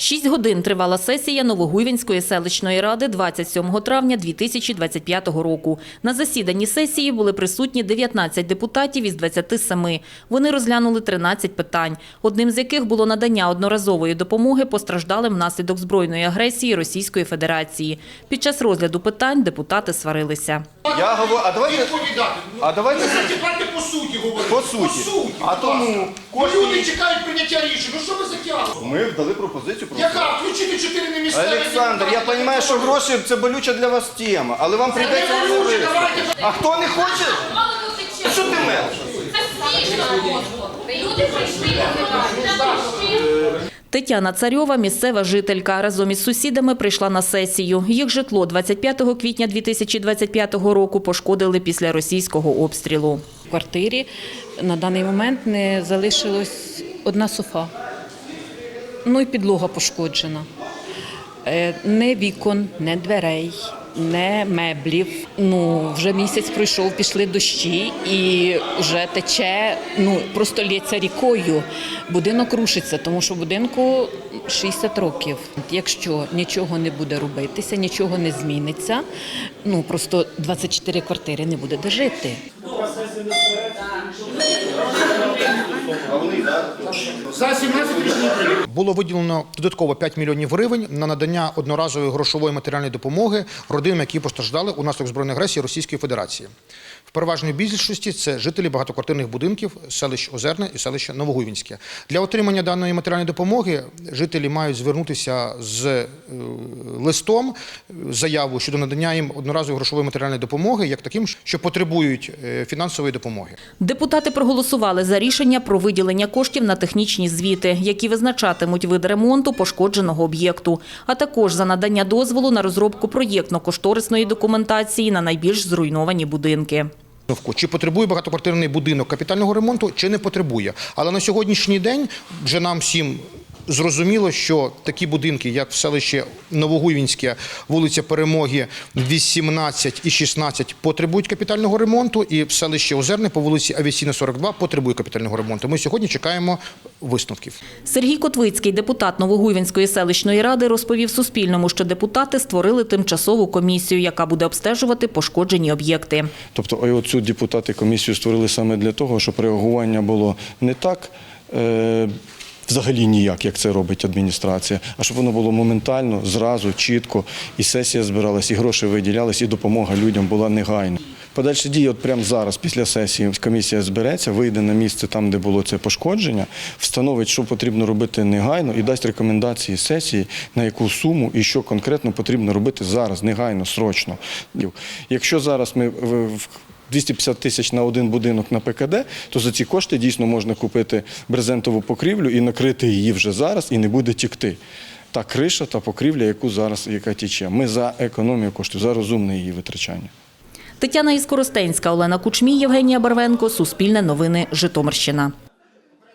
Шість годин тривала сесія Новогуйвінської селищної ради 27 травня 2025 року. На засіданні сесії були присутні 19 депутатів із 27. Вони розглянули 13 питань, одним з яких було надання одноразової допомоги постраждалим внаслідок збройної агресії Російської Федерації. Під час розгляду питань депутати сварилися. Я говорю, а давайте, а давайте по суті говорити. По суті. А будь тому ласка. Люди чекають прийняття рішень. Ну що ви затягуєте? ми вдали пропозицію про Яка? Включити чотири не місцеві. Олександр, я депутати. розумію, що гроші це болюча для вас тема, але вам прийдеться це давайте. А хто не хоче? А що ти мелиш? Це смішно просто. Люди прийшли на Тетяна Царьова, місцева жителька, разом із сусідами прийшла на сесію. Їх житло 25 квітня 2025 року пошкодили після російського обстрілу. В квартирі на даний момент не залишилось одна софа. Ну і підлога пошкоджена. Не вікон, не дверей, не меблів. Ну, вже місяць пройшов, пішли дощі і вже тече, ну просто лється рікою. Будинок рушиться, тому що будинку 60 років. Якщо нічого не буде робитися, нічого не зміниться, ну просто 24 квартири не буде де жити. За 17. Було виділено додатково 5 мільйонів гривень на надання одноразової грошової матеріальної допомоги родинам, які постраждали унаслідок збройної агресії Російської Федерації. В переважній більшості це жителі багатоквартирних будинків селищ Озерне і селища Новогуйвінське. Для отримання даної матеріальної допомоги жителі мають звернутися з е, листом, заяву щодо надання їм одноразової грошової матеріальної допомоги, як таким, що потребують е, фінансової допомоги. Депутати проголосували за рішення про виділення коштів на технічні звіти, які визначатимуть вид ремонту пошкодженого об'єкту, а також за надання дозволу на розробку проєктно-кошторисної документації на найбільш зруйновані будинки. Чи потребує багатоквартирний будинок капітального ремонту, чи не потребує. Але на сьогоднішній день вже нам всім зрозуміло, що такі будинки, як в селищі Новогуйвінське, вулиця Перемоги 18 і 16, потребують капітального ремонту, і в селищі Озерне по вулиці Авіаційна 42 потребує капітального ремонту. Ми сьогодні чекаємо висновків. Сергій Котвицький, депутат Новогуйвінської селищної ради, розповів Суспільному, що депутати створили тимчасову комісію, яка буде обстежувати пошкоджені об'єкти. Тобто оцю депутати комісію створили саме для того, щоб реагування було не так. Взагалі ніяк, як це робить адміністрація, а щоб воно було моментально, зразу, чітко, і сесія збиралась, і гроші виділялись, і допомога людям була негайна. Подальші дії, от прямо зараз, після сесії, комісія збереться, вийде на місце там, де було це пошкодження, встановить, що потрібно робити негайно, і дасть рекомендації сесії, на яку суму і що конкретно потрібно робити зараз, негайно, срочно. Якщо зараз ми 250 тисяч на один будинок на ПКД, то за ці кошти дійсно можна купити брезентову покрівлю і накрити її вже зараз, і не буде тікти. Та криша та покрівля, яку зараз яка тіче. Ми за економію коштів, за розумне її витрачання. Тетяна Іскоростенська, Олена Кучмій, Євгенія Барвенко, Суспільне новини, Житомирщина.